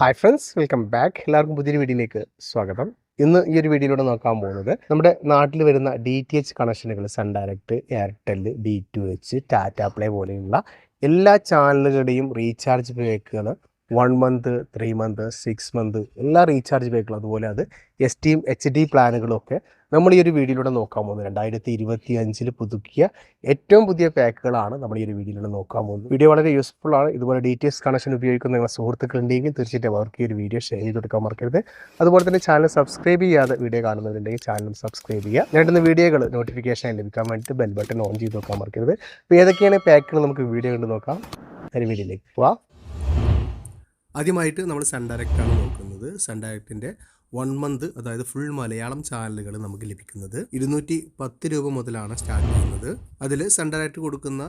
Hi friends welcome back എല്ലാവർക്കും പുതിയൊരു വീഡിയോയിലേക്ക് സ്വാഗതം. ഇന്ന് ഈ ഒരു വീഡിയോയിലൂടെ നോക്കാൻ പോകുന്നത് നമ്മുടെ നാട്ടിൽ വരുന്ന ഡി ടി എച്ച് കണക്ഷനുകൾ Sun Direct Airtel D to H Tata Play പോലെയുള്ള എല്ലാ ചാനലുകളുടെയും recharge പാക്കുകൾ one month three month six month എല്ലാ റീചാർജ് പേക്കുകളും അതുപോലെ അത് എസ് ടിയും എച്ച് ഡി പ്ലാനുകളൊക്കെ നമ്മൾ ഈ ഒരു വീഡിയോയിലൂടെ നോക്കാൻ പോകുന്നത്. രണ്ടായിരത്തി ഇരുപത്തി അഞ്ചിൽ പുതുക്കിയ ഏറ്റവും പുതിയ പാക്കുകളാണ് നമ്മൾ ഈ ഒരു വീഡിയോയിലൂടെ നോക്കാൻ പോകുന്നത്. വീഡിയോ വളരെ യൂസ്ഫുൾ ആണ്. ഇതുപോലെ ഡി ടി എസ് കണക്ഷൻ ഉപയോഗിക്കുന്ന നിങ്ങളുടെ സുഹൃത്തുക്കളുണ്ടെങ്കിൽ തീർച്ചയായിട്ടും അവർക്ക് ഈ ഒരു വീഡിയോ ഷെയർ ചെയ്ത് കൊടുക്കാൻ മറക്കരുത്. അതുപോലെ തന്നെ ചാനൽ സബ്സ്ക്രൈബ് ചെയ്യാതെ വീഡിയോ കാണുന്നവരുണ്ടെങ്കിൽ ചാനൽ സബ്സ്ക്രൈബ് ചെയ്യുക. ഞാനിടുന്ന വീഡിയോകൾ നോട്ടിഫിക്കേഷൻ ലഭിക്കാൻ വേണ്ടിയിട്ട് ബെൽ ബട്ടൺ ഓൺ ചെയ്ത് നോക്കാൻ മറക്കരുത്. അപ്പോൾ ഏതൊക്കെയാണ് പാക്കുകൾ നമുക്ക് വീഡിയോ കണ്ട് നോക്കാം. ഒരു വീഡിയോയിലേക്ക് പോവാം. ആദ്യമായിട്ട് നമ്മൾ സൺ ഡയറക്റ്റാണ് നോക്കുന്നത്. സൺ ഡയറക്റ്റിന്റെ വൺ മന്ത് അതായത് ഫുൾ മലയാളം ചാനലുകൾ നമുക്ക് ലഭിക്കുന്നത്. ഇരുന്നൂറ്റി പത്ത് രൂപ മുതലാണ് സ്റ്റാർട്ട് ചെയ്യുന്നത്. അതിൽ ഡയറക്റ്റ് കൊടുക്കുന്ന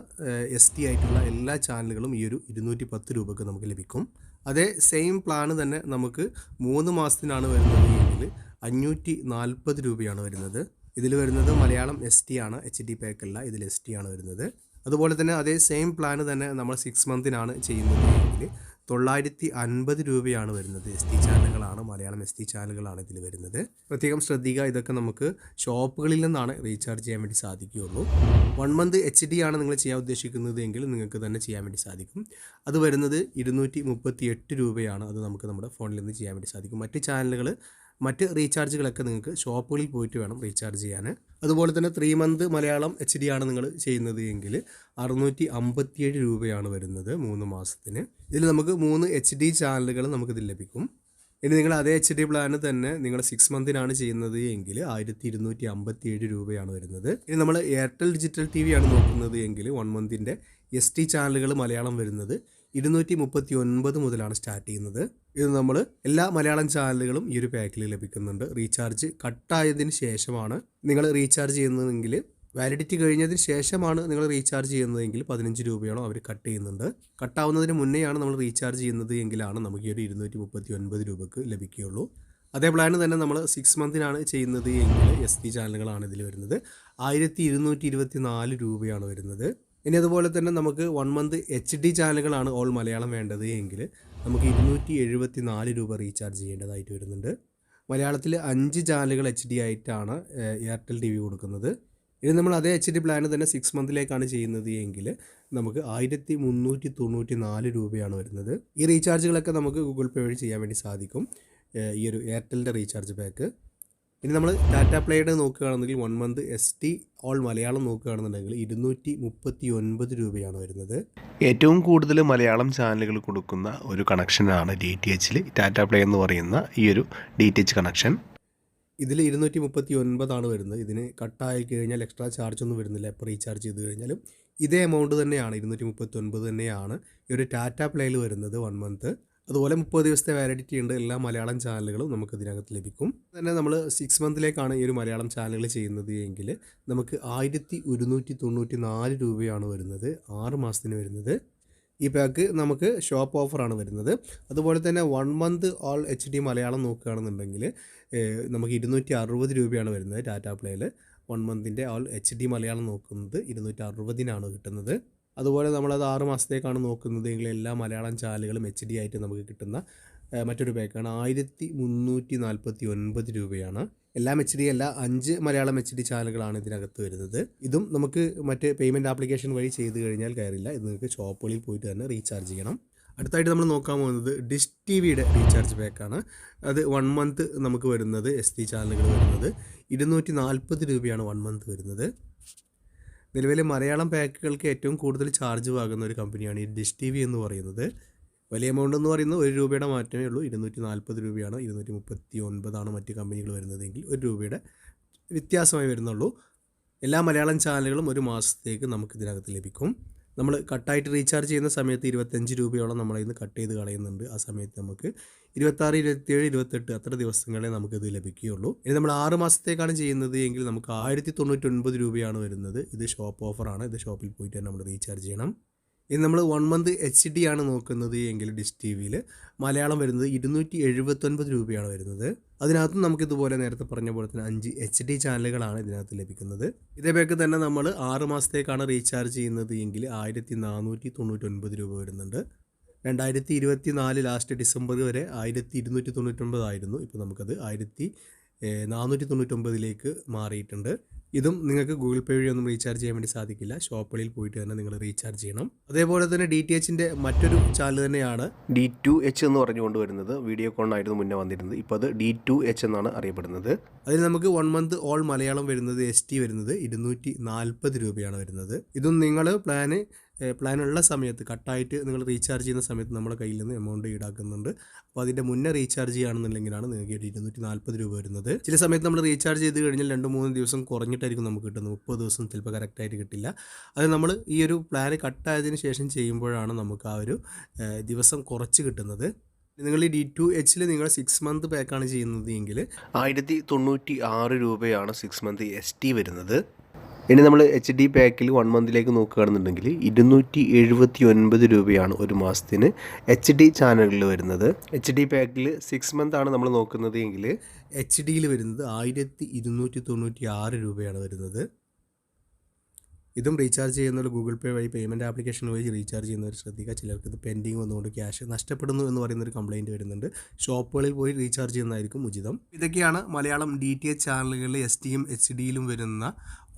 എസ് ടി ആയിട്ടുള്ള എല്ലാ ചാനലുകളും ഈ ഒരു ഇരുന്നൂറ്റി പത്ത് രൂപക്ക് നമുക്ക് ലഭിക്കും. അതേ സെയിം പ്ലാൻ തന്നെ നമുക്ക് മൂന്ന് മാസത്തിനാണ് വരുന്നത് എങ്കിൽ അഞ്ഞൂറ്റി നാൽപ്പത് രൂപയാണ് വരുന്നത്. ഇതിൽ വരുന്നത് മലയാളം എസ് ടി ആണ് എച്ച് ഡി അല്ല ഇതിൽ എസ് ടി ആണ് വരുന്നത്. അതുപോലെ തന്നെ അതേ സെയിം പ്ലാൻ തന്നെ നമ്മൾ സിക്സ് മന്തിനാണ് ചെയ്യുന്നത് എങ്കിൽ തൊള്ളായിരത്തി അൻപത് രൂപയാണ് വരുന്നത് എസ് ടി ചാനലുകളാണ് മലയാളം എസ് ടി ചാനലുകളാണ് ഇതിൽ വരുന്നത്. പ്രത്യേകം ശ്രദ്ധിക്കുക ഇതൊക്കെ നമുക്ക് ഷോപ്പുകളിൽ നിന്നാണ് റീചാർജ് ചെയ്യാൻ വേണ്ടി സാധിക്കുകയുള്ളൂ. വൺ മന്ത് എച്ച് ഡി ആണ് നിങ്ങൾ ചെയ്യാൻ ഉദ്ദേശിക്കുന്നത് എങ്കിൽ നിങ്ങൾക്ക് തന്നെ ചെയ്യാൻ വേണ്ടി സാധിക്കും. അത് വരുന്നത് ഇരുന്നൂറ്റി മുപ്പത്തി എട്ട് രൂപയാണ് അത് നമുക്ക് നമ്മുടെ ഫോണിൽ നിന്ന് ചെയ്യാൻ വേണ്ടി സാധിക്കും. മറ്റ് ചാനലുകൾ മറ്റ് റീചാർജുകളൊക്കെ നിങ്ങൾക്ക് ഷോപ്പുകളിൽ പോയിട്ട് വേണം റീചാർജ് ചെയ്യാൻ. അതുപോലെ തന്നെ three month Malayalam H D ആണ് നിങ്ങൾ ചെയ്യുന്നത് എങ്കിൽ അറുന്നൂറ്റി അമ്പത്തിയേഴ് രൂപയാണ് വരുന്നത് മൂന്ന് മാസത്തിന്. ഇതിൽ നമുക്ക് മൂന്ന് എച്ച് ഡി ചാനലുകൾ നമുക്കിതിൽ ലഭിക്കും. ഇനി നിങ്ങൾ അതേ എച്ച് ഡി പ്ലാന് തന്നെ നിങ്ങൾ സിക്സ് മന്തിനാണ് ചെയ്യുന്നത് എങ്കിൽ ആയിരത്തി ഇരുന്നൂറ്റി അമ്പത്തി ഏഴ് രൂപയാണ് വരുന്നത്. ഇനി നമ്മൾ എയർടെൽ ഡിജിറ്റൽ ടി വി ആണ് നോക്കുന്നത് എങ്കിൽ വൺ മന്തിന്റെ എസ് ടി ചാനലുകൾ മലയാളം വരുന്നത് ഇരുന്നൂറ്റി മുപ്പത്തി ഒൻപത് മുതലാണ് സ്റ്റാർട്ട് ചെയ്യുന്നത്. ഇത് നമ്മൾ എല്ലാ മലയാളം ചാനലുകളും ഈ ഒരു പാക്കിൽ ലഭിക്കുന്നുണ്ട്. റീചാർജ് കട്ടായതിന് ശേഷമാണ് നിങ്ങൾ റീചാർജ് ചെയ്യുന്നതെങ്കിൽ വാലിഡിറ്റി കഴിഞ്ഞതിന് ശേഷമാണ് നിങ്ങൾ റീചാർജ് ചെയ്യുന്നതെങ്കിൽ പതിനഞ്ച് രൂപയാണോ അവർ കട്ട് ചെയ്യുന്നുണ്ട്. കട്ടാവുന്നതിന് മുന്നേയാണ് നമ്മൾ റീചാർജ് ചെയ്യുന്നത് എങ്കിലാണ് നമുക്ക് ഈ ഒരു ഇരുന്നൂറ്റി മുപ്പത്തി ഒൻപത് രൂപക്ക് ലഭിക്കുകയുള്ളൂ. അതേ പ്ലാന് തന്നെ നമ്മൾ സിക്സ് മന്തിനാണ് ചെയ്യുന്നത് എങ്കിൽ എസ് ടി ചാനലുകളാണ് ഇതിൽ വരുന്നത്. ആയിരത്തി ഇരുന്നൂറ്റി ഇരുപത്തി നാല് രൂപയാണ് വരുന്നത്. ഇനി അതുപോലെ തന്നെ നമുക്ക് വൺ മന്ത് എച്ച് ഡി ചാനലുകളാണ് ഓൾ മലയാളം വേണ്ടത് എങ്കിൽ നമുക്ക് ഇരുന്നൂറ്റി എഴുപത്തി നാല് രൂപ റീചാർജ് ചെയ്യേണ്ടതായിട്ട് വരുന്നുണ്ട്. മലയാളത്തിൽ അഞ്ച് ചാനലുകൾ എച്ച് ഡി ആയിട്ടാണ് എയർടെൽ ടി വി കൊടുക്കുന്നത്. ഇനി നമ്മൾ അതേ എച്ച് ഡി പ്ലാന് തന്നെ സിക്സ് മന്തിലേക്കാണ് ചെയ്യുന്നത് എങ്കിൽ നമുക്ക് ആയിരത്തി മുന്നൂറ്റി തൊണ്ണൂറ്റി നാല് രൂപയാണ് വരുന്നത്. ഈ റീചാർജുകളൊക്കെ നമുക്ക് ഗൂഗിൾ പേ വഴി ചെയ്യാൻ വേണ്ടി സാധിക്കും. ഈ ഒരു എയർടെലിന്റെ റീചാർജ് പാക്ക് ഇനി നമ്മൾ ടാറ്റ പ്ലേയുടെ നോക്കുകയാണെന്നുണ്ടെങ്കിൽ one month S T all Malayalam നോക്കുകയാണെന്നുണ്ടെങ്കിൽ ഇരുന്നൂറ്റി മുപ്പത്തി ഒൻപത് രൂപയാണ് വരുന്നത്. ഏറ്റവും കൂടുതൽ മലയാളം ചാനലുകൾ കൊടുക്കുന്ന ഒരു കണക്ഷനാണ് ഡി ടി എച്ചിൽ ടാറ്റ പ്ലേ എന്ന് പറയുന്ന ഈ ഒരു ഡി ടി എച്ച് കണക്ഷൻ ഇതിൽ ഇരുന്നൂറ്റി മുപ്പത്തി ഒൻപതാണ് വരുന്നത്. ഇതിന് കട്ടായി കഴിഞ്ഞാൽ എക്സ്ട്രാ ചാർജ് ഒന്നും വരുന്നില്ല. എപ്പോൾ റീചാർജ് ചെയ്ത് കഴിഞ്ഞാലും ഇതേ എമൗണ്ട് തന്നെയാണ്. ഇരുന്നൂറ്റി മുപ്പത്തി ഒൻപത് തന്നെയാണ് ഈ ഒരു ടാറ്റ പ്ലേയിൽ വരുന്നത് വൺ മന്ത് അതുപോലെ മുപ്പത് ദിവസത്തെ വാലിഡിറ്റി ഉണ്ട്. എല്ലാ മലയാളം ചാനലുകളും നമുക്ക് ഇതിനകത്ത് ലഭിക്കും. തന്നെ നമ്മൾ സിക്സ് മന്തിലേക്കാണ് ഈ ഒരു മലയാളം ചാനലുകൾ ചെയ്യുന്നത് എങ്കിൽ നമുക്ക് ആയിരത്തി ഒരുന്നൂറ്റി തൊണ്ണൂറ്റി നാല് രൂപയാണ് വരുന്നത്. ആറ് മാസത്തിന് വരുന്നത്. ഈ പാക്ക് നമുക്ക് ഷോപ്പ് ഓഫറാണ് വരുന്നത്. അതുപോലെ തന്നെ one month all H D Malayalam നോക്കുകയാണെന്നുണ്ടെങ്കിൽ നമുക്ക് ഇരുന്നൂറ്റി അറുപത് രൂപയാണ് വരുന്നത് ടാറ്റാ പ്ലേയിൽ വൺ മന്തിന്റെ ഓൾ എച്ച് ഡി മലയാളം നോക്കുന്നത് ഇരുന്നൂറ്റി അറുപതിനാണ് കിട്ടുന്നത്. അതുപോലെ നമ്മളത് ആറ് മാസത്തേക്കാണ് നോക്കുന്നത്. എങ്കിൽ എല്ലാ മലയാളം ചാനലുകളും എച്ച് ഡി ആയിട്ട് നമുക്ക് കിട്ടുന്ന മറ്റൊരു പാക്കാണ്. ആയിരത്തി മുന്നൂറ്റി നാൽപ്പത്തി ഒൻപത് രൂപയാണ്. എല്ലാം എച്ച് ഡി അല്ല അഞ്ച് മലയാളം എച്ച് ഡി ചാനലുകളാണ് ഇതിനകത്ത് വരുന്നത്. ഇതും നമുക്ക് മറ്റ് പേയ്മെന്റ് ആപ്ലിക്കേഷൻ വഴി ചെയ്ത് കഴിഞ്ഞാൽ കയറില്ല ഇത് നിങ്ങൾക്ക് ഷോപ്പുകളിൽ പോയിട്ട് തന്നെ റീചാർജ് ചെയ്യണം. അടുത്തായിട്ട് നമ്മൾ നോക്കാൻ പോകുന്നത് ഡിഷ് ടി വിയുടെ റീചാർജ് പാക്കാണ് അത് വൺ മന്ത് നമുക്ക് വരുന്നത് എസ് ടി ചാനലുകൾ വരുന്നത്. ഇരുന്നൂറ്റി നാൽപ്പത് രൂപയാണ് വൺ മന്ത് വരുന്നത്. നിലവിലെ മലയാളം പാക്കുകൾക്ക് ഏറ്റവും കൂടുതൽ ചാർജ് വാങ്ങുന്ന ഒരു കമ്പനിയാണ് ഈ ഡിഷ് ടി വി എന്ന് പറയുന്നത്. വലിയ എമൗണ്ട് എന്ന് പറയുന്നത് ഒരു രൂപയുടെ മാറ്റമേ ഉള്ളൂ. ഇരുന്നൂറ്റി നാൽപ്പത് രൂപയാണ്. ഇരുന്നൂറ്റി മുപ്പത്തി ഒൻപതാണ് മറ്റ് കമ്പനികൾ വരുന്നതെങ്കിൽ ഒരു രൂപയുടെ വ്യത്യാസമായി വരുന്നുള്ളൂ. എല്ലാ മലയാളം ചാനലുകളും ഒരു മാസത്തേക്ക് നമുക്ക് ഇതിനകത്ത് ലഭിക്കും. നമ്മൾ കട്ടായിട്ട് റീചാർജ് ചെയ്യുന്ന സമയത്ത് ഇരുപത്തഞ്ച് രൂപയോളം നമ്മളിൽ നിന്ന് കട്ട് ചെയ്ത് കളയുന്നുണ്ട്. ആ സമയത്ത് നമുക്ക് ഇരുപത്താറ് ഇരുപത്തിയേഴ് ഇരുപത്തെട്ട് അത്ര ദിവസങ്ങളെ നമുക്കിത് ലഭിക്കുകയുള്ളൂ. ഇനി നമ്മൾ ആറ് മാസത്തേക്കാണ് ചെയ്യുന്നത് എങ്കിൽ നമുക്ക് ആയിരത്തി തൊണ്ണൂറ്റി ഒൻപത് രൂപയാണ് വരുന്നത്. ഇത് ഷോപ്പ് ഓഫറാണ്. ഇത് ഷോപ്പിൽ പോയിട്ട് തന്നെ നമ്മൾ റീചാർജ് ചെയ്യണം. ഇനി നമ്മൾ വൺ മന്ത് എച്ച് ഡി ആണ് നോക്കുന്നത് എങ്കിൽ ഡിഷ് ടി വിയിൽ മലയാളം വരുന്നത് ഇരുന്നൂറ്റി എഴുപത്തൊൻപത് രൂപയാണ് വരുന്നത്. അതിനകത്തും നമുക്കിതുപോലെ നേരത്തെ പറഞ്ഞ പോലെ തന്നെ അഞ്ച് എച്ച് ഡി ചാനലുകളാണ് ഇതിനകത്ത് ലഭിക്കുന്നത്. ഇതേപോലെ തന്നെ നമ്മൾ ആറ് മാസത്തേക്കാണ് റീചാർജ് ചെയ്യുന്നത് എങ്കിൽ ആയിരത്തി നാനൂറ്റി തൊണ്ണൂറ്റൊൻപത് രൂപ വരുന്നുണ്ട്. രണ്ടായിരത്തി ഇരുപത്തി നാല് ലാസ്റ്റ് ഡിസംബർ വരെ ആയിരത്തി ഇരുന്നൂറ്റി തൊണ്ണൂറ്റൊൻപതായിരുന്നു ഇപ്പോൾ നമുക്കത് ആയിരത്തി നാനൂറ്റി തൊണ്ണൂറ്റൊമ്പതിലേക്ക് മാറിയിട്ടുണ്ട്. ഇതും നിങ്ങൾക്ക് ഗൂഗിൾ പേ വഴി ഒന്നും റീചാർജ് ചെയ്യാൻ വേണ്ടി സാധിക്കില്ല. ഷോപ്പുകളിൽ പോയിട്ട് തന്നെ നിങ്ങൾ റീചാർജ് ചെയ്യണം. അതേപോലെ തന്നെ ഡി ടി എച്ചിന്റെ മറ്റൊരു ചാനൽ തന്നെയാണ് ഡി ടു എച്ച് എന്ന് പറഞ്ഞുകൊണ്ട് വരുന്നത്. വീഡിയോ കോണായിരുന്നു മുന്നേ വന്നിരുന്നത്. ഇപ്പോൾ അത് ഡി ടു എച്ച് എന്നാണ് അറിയപ്പെടുന്നത്. അതിൽ നമുക്ക് വൺ മന്ത് ഓൾ മലയാളം വരുന്നത് എസ് ടി വരുന്നത് ഇരുന്നൂറ്റി നാൽപ്പത് രൂപയാണ് വരുന്നത്. ഇതും നിങ്ങൾ പ്ലാന് പ്ലാൻ ഉള്ള സമയത്ത് കട്ടായിട്ട് നിങ്ങൾ റീചാർജ് ചെയ്യുന്ന സമയത്ത് നമ്മുടെ കയ്യിൽ നിന്ന് എമൗണ്ട് ഈടാക്കുന്നുണ്ട്. അപ്പോൾ അതിന്റെ മുന്നേ റീചാർജ് ചെയ്യുകയാണെന്നുണ്ടെങ്കിലാണ് നിങ്ങൾക്ക് ഇരുന്നൂറ്റി നാൽപ്പത് രൂപ വരുന്നത്. ചില സമയത്ത് നമ്മൾ റീചാർജ് ചെയ്ത് കഴിഞ്ഞാൽ രണ്ട് മൂന്ന് ദിവസം കുറഞ്ഞിട്ടായിരിക്കും നമുക്ക് കിട്ടുന്നത്. മുപ്പത് ദിവസം ചിലപ്പോൾ കറക്റ്റായിട്ട് കിട്ടില്ല. അത് നമ്മൾ ഈ ഒരു പ്ലാൻ കട്ടായതിന് ശേഷം ചെയ്യുമ്പോഴാണ് നമുക്ക് ആ ഒരു ദിവസം കുറച്ച് കിട്ടുന്നത്. നിങ്ങൾ ഈ ഡി ടു എച്ചിൽ നിങ്ങൾ സിക്സ് മന്ത് പാക്കാണ് ചെയ്യുന്നത് എങ്കിൽ ആയിരത്തി തൊണ്ണൂറ്റി ആറ് രൂപയാണ് സിക്സ് മന്ത് എസ് ടി വരുന്നത്. ഇനി നമ്മൾ എച്ച് ഡി പാക്കിൽ വൺ മന്തിലേക്ക് നോക്കുകയാണെന്നുണ്ടെങ്കിൽ ഇരുന്നൂറ്റി എഴുപത്തി ഒൻപത് രൂപയാണ് ഒരു മാസത്തിന് എച്ച് ഡി ചാനലിൽ വരുന്നത്. എച്ച് ഡി പാക്കിൽ സിക്സ് മന്ത് ആണ് നമ്മൾ നോക്കുന്നത് എങ്കിൽ എച്ച് ഡിയിൽ വരുന്നത് ആയിരത്തി ഇരുന്നൂറ്റി തൊണ്ണൂറ്റി ആറ് രൂപയാണ് വരുന്നത്. ഇതും റീചാർജ് ചെയ്യുന്നവർ ഗൂഗിൾ പേ വഴി പേയ്മെന്റ് ആപ്ലിക്കേഷൻ വഴി റീചാർജ് ചെയ്യുന്നവർ ശ്രദ്ധിക്കുക. ചിലർക്ക് ഇത് പെൻഡിങ് വന്നുകൊണ്ട് ക്യാഷ് നഷ്ടപ്പെടുന്നു എന്ന് പറയുന്ന ഒരു കംപ്ലയിന്റ് വരുന്നുണ്ട്. ഷോപ്പുകളിൽ പോയി റീചാർജ് ചെയ്യുന്നതായിരിക്കും ഉചിതം. ഇതൊക്കെയാണ് മലയാളം ഡി ടി എച്ച് ചാനലുകളിൽ എസ് ടിയും എച്ച് ഡിയിലും വരുന്ന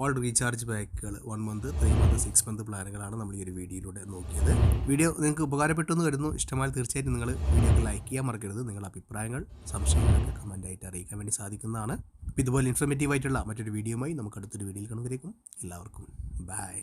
all recharge പാക്കുകൾ one month three month six month പ്ലാനുകളാണ് നമ്മൾ ഈ ഒരു വീഡിയോയിലൂടെ നോക്കിയത്. വീഡിയോ നിങ്ങൾക്ക് ഉപകാരപ്പെട്ടു എന്ന് കരുതുന്നു. ഇഷ്ടമായാൽ തീർച്ചയായിട്ടും നിങ്ങൾ വീഡിയോക്ക് ലൈക്ക് ചെയ്യാൻ മറക്കരുത്. നിങ്ങളുടെ അഭിപ്രായങ്ങൾ സംശയങ്ങളൊക്കെ കമന്റായിട്ട് അറിയിക്കാൻ വേണ്ടി സാധിക്കുന്നതാണ്. അപ്പോൾ ഇതുപോലെ ഇൻഫർമേറ്റീവ് ആയിട്ടുള്ള മറ്റൊരു വീഡിയോയുമായി നമുക്ക് അടുത്തൊരു വീഡിയോയിൽ കാണുമ്പോഴേക്കും എല്ലാവർക്കും ബൈ